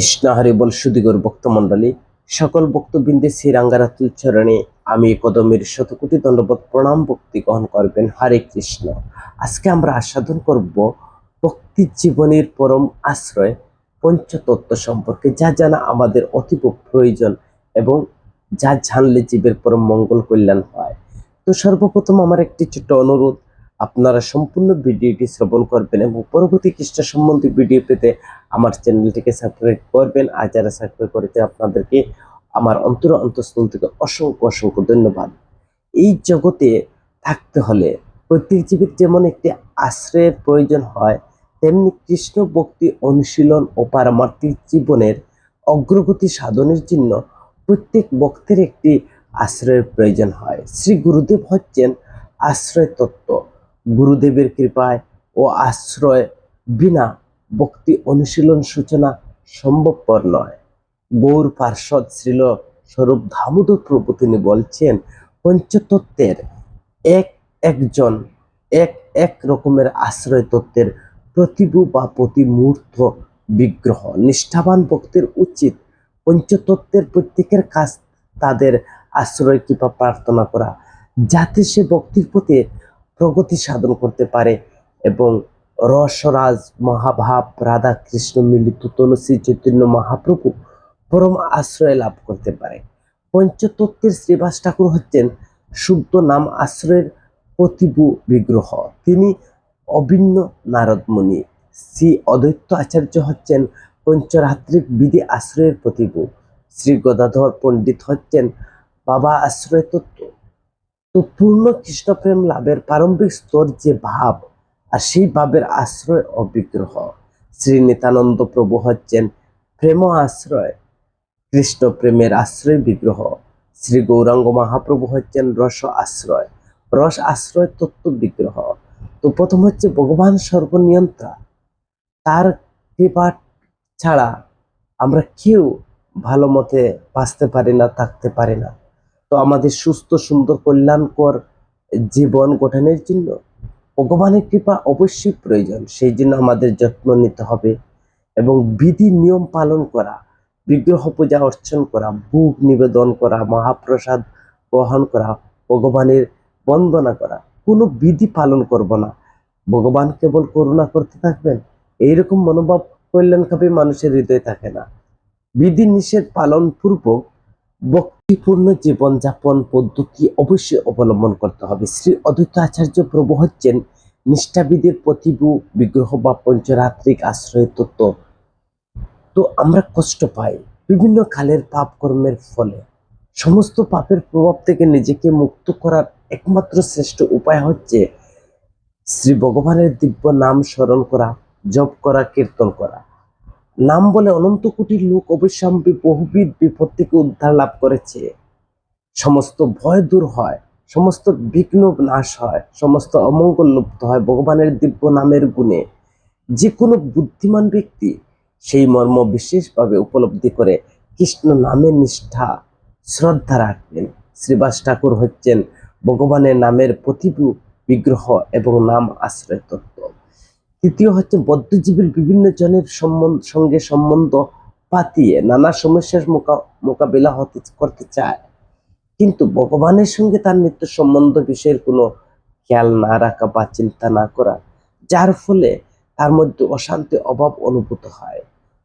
কৃষ্ণ হরি বল সুদিগর ভক্তমণ্ডলী, সকল ভক্তবৃন্দে শ্রীরাঙ্গারাতুল চরণে আমি কদমের শতকোটি দণ্ডবোধ প্রণাম, ভক্তি গ্রহণ করবেন। হরে কৃষ্ণ। আজকে আমরা আস্বাদন করব ভক্তি জীবনের পরম আশ্রয়, পঞ্চতত্ত্ব সম্পর্কে। যা জানা আমাদের অতীব প্রয়োজন এবং যা জানলে জীবের পরম মঙ্গল কল্যাণ হয়। তো সর্বপ্রথম আমার একটি ছোট্ট অনুরোধ আপনারা সম্পূর্ণ ভিডিওটি শ্রবণ করবেন এবং পরবর্তী খ্রিস্ট সম্বন্ধে ভিডিও পেতে আমার চ্যানেলটিকে সাবস্ক্রাইব করবেন। আর যারা সাবস্ক্রাইব করেছে আপনাদেরকে আমার অন্তর অন্তঃস্থল থেকে অসংখ্য অসংখ্য ধন্যবাদ। এই জগতে থাকতে হলে প্রত্যেক জীবের যেমন একটি আশ্রয়ের প্রয়োজন হয়, তেমনি কৃষ্ণ ভক্তি অনুশীলন ও পারমার্থিক জীবনের অগ্রগতি সাধনের জন্য প্রত্যেক ভক্তের একটি আশ্রয়ের প্রয়োজন হয়। শ্রী গুরুদেব হচ্ছেন আশ্রয় তত্ত্ব গুরুদেবের কৃপায় ও আশ্রয় বিনা ভক্তি অনুশীলন সূচনা সম্ভবপর নয়। গৌর পার্শ্বদ শ্রীল স্বরূপ দামোদর প্রভু তিনি বলছেন, পঞ্চতত্ত্বের এক একজন, এক এক রকমের আশ্রয় তত্ত্বের প্রতিভু বা প্রতিমূর্ত বিগ্রহ। নিষ্ঠাবান ভক্তের উচিত। পঞ্চতত্ত্বের প্রত্যেকের কাজ তাদের আশ্রয় কৃপা প্রার্থনা করা। যাতে সে ভক্তির প্রতি প্রগতি সাধন করতে পারে এবং রসরাজ, মহাভাব রাধা কৃষ্ণ মিলিত তুলসী চৈতন্য মহাপ্রভু পরম আশ্রয় লাভ করতে পারে। পঞ্চতত্ত্বের শ্রীবাস ঠাকুর হচ্ছেন শুদ্ধ নাম আশ্রয়ের প্রতিভু বিগ্রহ। তিনি অভিন্ন নারদমণি শ্রী অদ্বৈত আচার্য হচ্ছেন পঞ্চরাত্রিক বিধি আশ্রয়ের প্রতিভু। শ্রী গদাধর পণ্ডিত হচ্ছেন বাবা আশ্রয় তত্ত্ব তো পূর্ণ কৃষ্ণপ্রেম লাভের প্রারম্ভিক স্তর যে ভাব, আর সেই ভাবের আশ্রয় ও শ্রী নিত্যানন্দ প্রভু হচ্ছেন প্রেম আশ্রয় কৃষ্ণ প্রেমের আশ্রয় বিগ্রহ। শ্রী গৌরাঙ্গ মহাপ্রভু হচ্ছেন রস আশ্রয় রস আশ্রয় তত্ত্ব বিগ্রহ। তো প্রথম হচ্ছে ভগবান সর্বনিয়ন্ত্রা তার কৃপা ছাড়া আমরা কেউ ভালো মতে বাঁচতে পারি না, থাকতে পারি না। তো আমাদের সুস্থ, সুন্দর, কল্যাণকর জীবন গঠনের জন্য ভগবানের কৃপা অবশ্যই প্রয়োজন। সেই জন্য আমাদের যত্ন নিতে হবে এবং বিধি নিয়ম পালন করা, বিগ্রহ পূজা অর্চন করা, ভোগ নিবেদন করা, মহাপ্রসাদ গ্রহণ করা, ভগবানের বন্দনা করা, কোনো বিধি পালন করব না। ভগবান কেবল করুণা করতে থাকবেন, এইরকম মনোভাব কল্যাণকামী মানুষের হৃদয়ে থাকে না। বিধি নিষেধ পালন পূর্বক ভক্তিপূর্ণ জীবনযাপন পদ্ধতি অবশ্যই অবলম্বন করতে হবে। শ্রী অদ্বৈত আচার্য প্রভু হচ্ছেন নিষ্ঠাবিদের প্রতিভু, বিগ্রহ বা পঞ্চরাত্রিক আশ্রয় তত্ত্ব। তো আমরা কষ্ট পাই, বিভিন্ন কালের পাপ কর্মের ফলে। সমস্ত পাপের প্রভাব থেকে নিজেকে মুক্ত করার একমাত্র শ্রেষ্ঠ উপায় হচ্ছে শ্রী ভগবানের দিব্য নাম স্মরণ করা, জপ করা, কীর্তন করা। নাম বলে অনন্ত কোটি লোক অবশ্যম্বী বহুবিধ বিপদ থেকে উদ্ধার লাভ করেছে। সমস্ত ভয় দূর হয়, সমস্ত বিঘ্ন নাশ হয়, সমস্ত অমঙ্গল লুপ্ত হয় ভগবানের দিব্য নামের গুণে। যে কোনো বুদ্ধিমান ব্যক্তি সেই মর্ম বিশেষভাবে উপলব্ধি করে কৃষ্ণ নামের নিষ্ঠা, শ্রদ্ধা রাখবেন। শ্রীবাস ঠাকুর হচ্ছেন ভগবানের নামের প্রতিভু বিগ্রহ এবং নাম আশ্রয় তত্ত্ব তৃতীয় হচ্ছে বদ্ধজীবীর বিভিন্ন জনের সম্বন্ধ সঙ্গে সম্বন্ধ পাতিয়ে নানা সমস্যার মোকা, মোকাবিলা হতে, করতে চায়। কিন্তু ভগবানের সঙ্গে তার নিত্য সম্বন্ধ বিষয়ের কোনো খেয়াল না রাখা বা চিন্তা না করা, যার ফলে তার মধ্যে অশান্তি, অভাব অনুভূত হয়।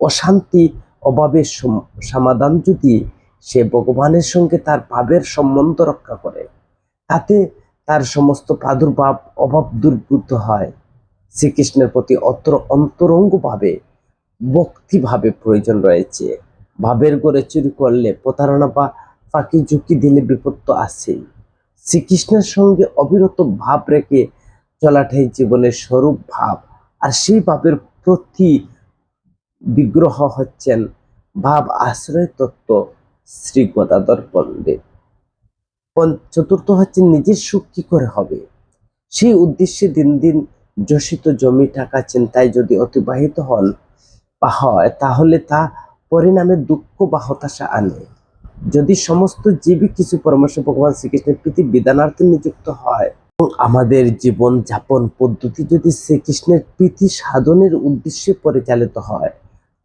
অশান্তি, অভাবের সম- সমাধান যদি সে ভগবানের সঙ্গে তার ভাবের সম্বন্ধ রক্ষা করে, তাতে তার সমস্ত প্রাদুর্ভাব, অভাব দূরভূত হয়। শ্রীকৃষ্ণের প্রতি অত্র অন্তরঙ্গভাবে, ভক্তিভাবে প্রয়োজন রয়েছে। ভাবের গড়ে চুরি করলে প্রতারণা বা ফাঁকি ঝুঁকি দিলে বিপদ তো আছেই। শ্রীকৃষ্ণের সঙ্গে অবিরত ভাব রেখে চলাটাই জীবনের স্বরূপ ভাব। আর সেই ভাবের প্রতি বিগ্রহ হচ্ছেন ভাব আশ্রয় তত্ত্ব শ্রী গদাধর পণ্ডিত। চতুর্থ হচ্ছে নিজের সুখ কি করে হবে? সেই উদ্দেশ্যে দিন দিন যশিত জমি টাকা চিন্তায় যদি অতিবাহিত হন বা হয়, তাহলে তা পরিণামে দুঃখ বা হতাশা আনে। যদি সমস্ত জীবই কিছু পরামর্শ ভগবান শ্রীকৃষ্ণের প্রীতি বিধানার্থে নিযুক্ত হয়, এবং আমাদের জীবন যাপন পদ্ধতি যদি শ্রীকৃষ্ণের প্রীতি সাধনের উদ্দেশ্যে পরিচালিত হয়,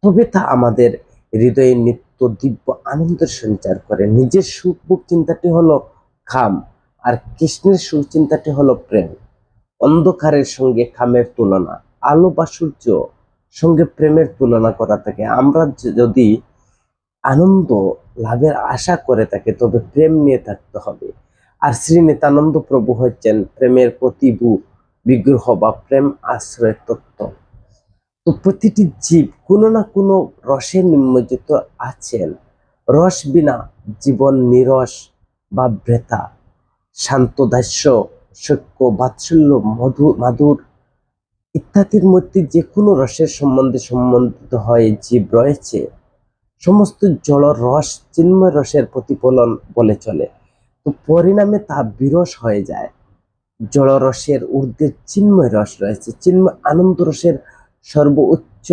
তবে তা আমাদের হৃদয়ে নিত্য দিব্য আনন্দের সঞ্চার করে। নিজের সুখ চিন্তাটি হলো খাম, আর কৃষ্ণের সুখ চিন্তাটি হলো প্রেম। অন্ধকারের সঙ্গে খামের তুলনা, আলো বা সূর্য সঙ্গে প্রেমের তুলনা করা থাকে। আমরা যদি আনন্দ লাভের আশা করে থাকে, তবে প্রেম নিয়ে থাকতে হবে। আর শ্রী নিত্যানন্দ প্রভু হচ্ছেন প্রেমের প্রতিভু, বিগ্রহ বা প্রেম আশ্রয় তত্ত্ব। তো প্রতিটি জীব কোনো না কোনো রসে নিমজ্জিত আছেন। রস বিনা জীবন নিরস বা বৃথা। শান্ত দাস্য সক্য বাৎসল্য, মধু, মাধুর ইত্যাদির মধ্যে যে কোনো রসের সম্বন্ধে সম্বন্ধিত হয় জীব রয়েছে। সমস্ত জলর রস, চিন্ময় রসের প্রতিফলন বলে চলে। তো পরিণামে তা বিরস হয়ে যায়। জলরসের ঊর্ধ্বে চিন্ময় রস রয়েছে। চিন্ময় আনন্দ রসের সর্বোচ্চ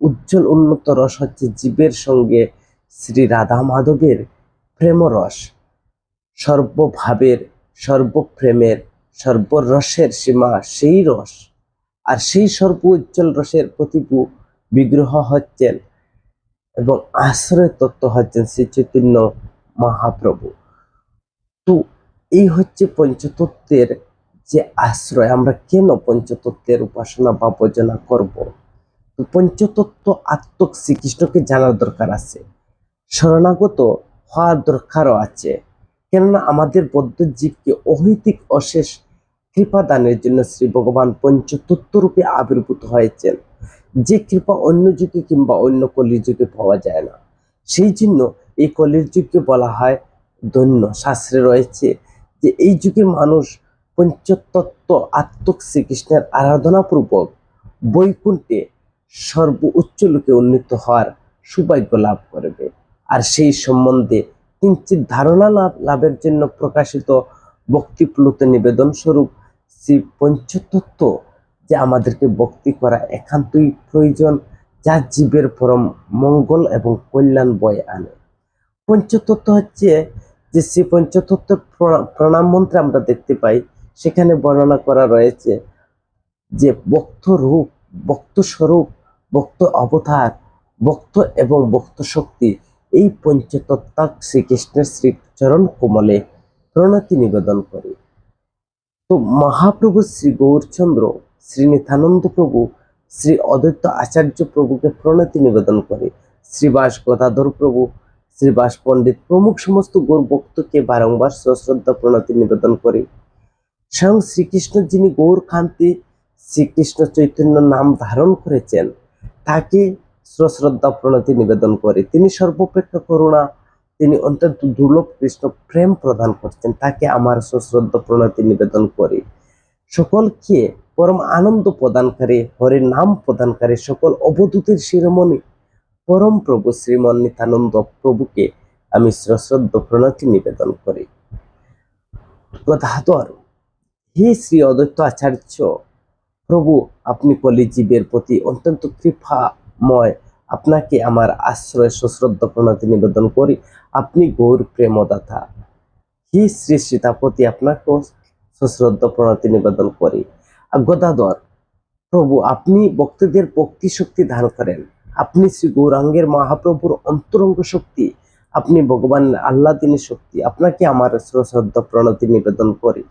উজ্জ্বল উন্নত রস হচ্ছে জীবের সঙ্গে শ্রী রাধা মাধবের প্রেমরস। সর্বভাবের, সর্বপ্রেমের সর্বরসের সীমা সেই রস। আর সেই সর্ব উজ্জ্বল রসের প্রতিভু বিগ্রহ হচ্ছেন এবং আশ্রয় তত্ত্ব হচ্ছেন শ্রী চৈতন্য মহাপ্রভু। তো এই হচ্ছে পঞ্চতত্ত্বের যে আশ্রয়, আমরা কেন পঞ্চতত্ত্বের উপাসনা বা ভজনা করব? পঞ্চতত্ত্ব আত্মক শ্রীকৃষ্ণকে জানার দরকার আছে। শরণাগত হওয়ার দরকারও আছে। কেননা আমাদের বদ্ধ জীবকে অহৈতিক অশেষ কৃপা দানের জন্য শ্রী ভগবান পঞ্চতত্ত্ব রূপে আবির্ভূত হয়েছেন। যে কৃপা অন্য যুগে কিংবা অন্য কলির যুগে পাওয়া যায় না। সেই জন্য এই কলির যুগকে বলা হয় ধন্য। শাস্ত্রে রয়েছে যে এই যুগে মানুষ পঞ্চতত্ত্ব, আত্মক শ্রীকৃষ্ণের আরাধনাপূর্বক বৈকুণ্ঠে সর্ব উচ্চ লোকে উন্নীত হওয়ার সৌভাগ্য লাভ করবে। আর সেই সম্বন্ধে কিঞ্চিত ধারণা লাভ লাভের জন্য প্রকাশিত ভক্তিপ্লুত নিবেদন স্বরূপ শ্রী পঞ্চতত্ত্ব যে আমাদেরকে ভক্তি করা একান্তই প্রয়োজন, যা জীবের পরম মঙ্গল এবং কল্যাণ বয়ে আনে। পঞ্চতত্ত্ব হচ্ছে যে শ্রী পঞ্চতত্ত্বের প্র- প্রণাম মন্ত্রে আমরা দেখতে পাই, সেখানে বর্ণনা করা রয়েছে যে বক্ত রূপ বক্ত স্বরূপ বক্ত অবতার বক্ত এবং বক্ত শক্তি, এই পঞ্চতত্ত্বাক শ্রীকৃষ্ণের শ্রীচরণ কোমলে প্রণতি নিবেদন করে। তো মহাপ্রভু শ্রী গৌরচন্দ্র, শ্রী নিত্যানন্দ প্রভু, শ্রী অদ্বৈত আচার্য প্রভুকে প্রণতি নিবেদন করে। শ্রীবাস গদাধর প্রভু শ্রীবাস পণ্ডিত প্রমুখ সমস্ত গৌর ভক্তকে বারংবার সশ্রদ্ধা প্রণতি নিবেদন করে। স্বয়ং শ্রীকৃষ্ণ যিনি গৌর কান্তি, শ্রীকৃষ্ণ চৈতন্য নাম ধারণ করেছেন, তাকে সশ্রদ্ধা প্রণতি নিবেদন করে। তিনি সর্বপেক্ষা করুণা তিনি অত্যন্ত দুর্লভ কৃষ্ণ প্রেম প্রদান করছেন তাকে আমার সশ্রদ্ধ প্রণতি নিবেদন করি। সকলকে পরম আনন্দ প্রদানকারী হরির নাম প্রদানকারী, সকল অবধূতের শিরোমণি, পরম প্রভু শ্রীমন নিত্যানন্দ প্রভুকে আমি সশ্রদ্ধ প্রণতি নিবেদন করি। গদাধর, হে শ্রী অদ্বৈত আচার্য, প্রভু, আপনি কলিজীবের প্রতি অত্যন্ত কৃপাময় আপনাকে আমার আশ্রয় সশ্রদ্ধ প্রণতি নিবেদন করি। আপনি গৌর প্রেমদাতা। হে শ্রী সীতাপতি আপনাকেও সশ্রদ্ধ প্রণতি নিবেদন করি। গদাধর, প্রভু আপনি ভক্তদের ভক্তি শক্তি দান করেন। আপনি শ্রী গৌরাঙ্গের মহাপ্রভুর অন্তরঙ্গ শক্তি। আপনি ভগবান আল্লাহ তিনি শক্তি। আপনাকে আমার সশ্রদ্ধ প্রণতি নিবেদন করি।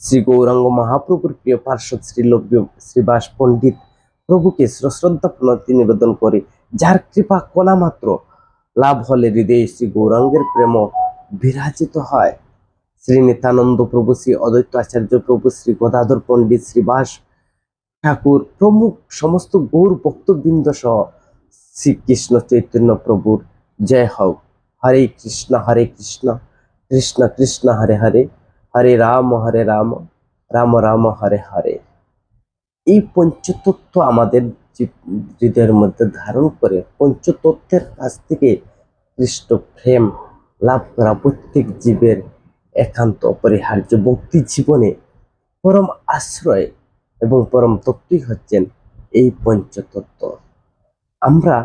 শ্রী গৌরাঙ্গ মহাপ্রভুর প্রিয় পার্শ্বদ শ্রীলভ্য শ্রীবাস পণ্ডিত প্রভুকে সশ্রদ্ধ প্রণতি নিবেদন করি। যার কৃপা কণা মাত্র, লাভ হলে হৃদয়ে শ্রী গৌরাঙ্গের প্রেম বিরাজিত হয়। শ্রী নিত্যানন্দ প্রভু, শ্রী অদ্বৈত আচার্য প্রভু, শ্রী গদাধর পণ্ডিত শ্রীবাস ঠাকুর প্রমুখ সমস্ত গৌর ভক্তবৃন্দ সহ শ্রীকৃষ্ণ চৈতন্য প্রভুর জয় হোক। হরে কৃষ্ণ হরে কৃষ্ণ কৃষ্ণ কৃষ্ণ, হরে হরে হরে রাম হরে রাম রাম রাম, হরে হরে। এই পঞ্চতত্ত্ব আমাদের হৃদয়ের মধ্যে ধারণ করে পঞ্চতত্ত্বের কাছ থেকে কৃষ্ণ প্রেম লাভ করা প্রত্যেক জীবের একান্ত অপরিহার্য ভক্তি জীবনে পরম আশ্রয় এবং পরম তত্ত্বই হচ্ছেন এই পঞ্চতত্ত্ব। আমরা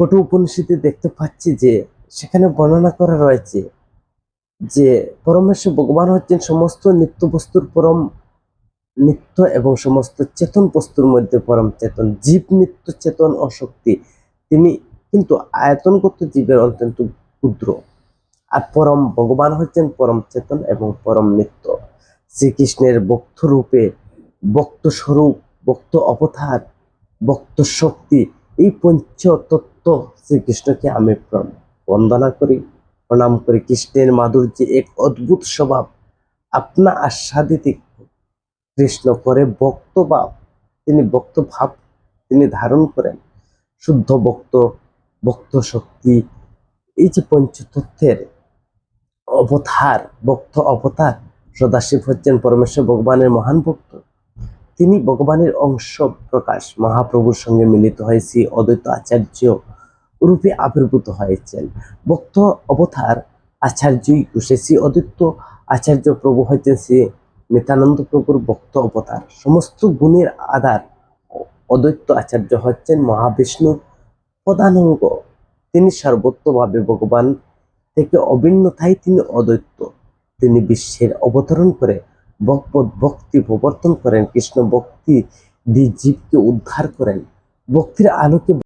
কটু উপনিষদে দেখতে পাচ্ছি যে সেখানে বর্ণনা করা রয়েছে যে পরমেশ্বর ভগবান হচ্ছেন সমস্ত নিত্য বস্তুর পরম নিত্য এবং সমস্ত চেতন বস্তুর মধ্যে পরম চেতন। জীব নিত্য চেতন ও শক্তি তিনি কিন্তু আয়তনগত জীবের অত্যন্ত ক্ষুদ্র। আর পরম ভগবান হচ্ছেন পরম চেতন এবং পরম নিত্য। শ্রীকৃষ্ণের বক্ত রূপে বক্ত স্বরূপ বক্ত অবতার বক্ত শক্তি, এই পঞ্চ তত্ত্ব শ্রীকৃষ্ণকে আমি বন্দনা করি, প্রণাম করি। কৃষ্ণের মাধুর্যে এক অদ্ভুত স্বভাব। আপনা আস্বাদিত কৃষ্ণ করে বক্ত ভাব, তিনি বক্ত ভাব, তিনি ধারণ করেন। শুদ্ধ বক্ত বক্ত শক্তি, এই যে পঞ্চতত্ত্বের অবতার, ভক্ত অবতার, সদাশিব হচ্ছেন পরমেশ্বর ভগবানের মহান ভক্ত। তিনি ভগবানের অংশ প্রকাশ, মহাপ্রভুর সঙ্গে মিলিত হয়ে শ্রী অদ্বৈত আচার্য রূপে আবির্ভূত হয়েছেন। ভক্ত অবতার আচার্যই শ্রী অদ্বৈত আচার্য প্রভু শ্রী নিত্যানন্দ প্রভুর ভক্ত অবতার। সমস্ত গুণের আধার অদ্বৈত আচার্য হচ্ছেন মহাবিষ্ণুর প্রধানাঙ্গ তিনি সর্বত্রভাবে ভগবান থেকে অভিন্নতাই তিনি অদ্বৈত। তিনি বিশ্বের অবতরণ করে ভগবত ভক্তি প্রবর্তন করেন, কৃষ্ণ ভক্তি দিয়ে জীবকে উদ্ধার করেন। ভক্তির আলোকে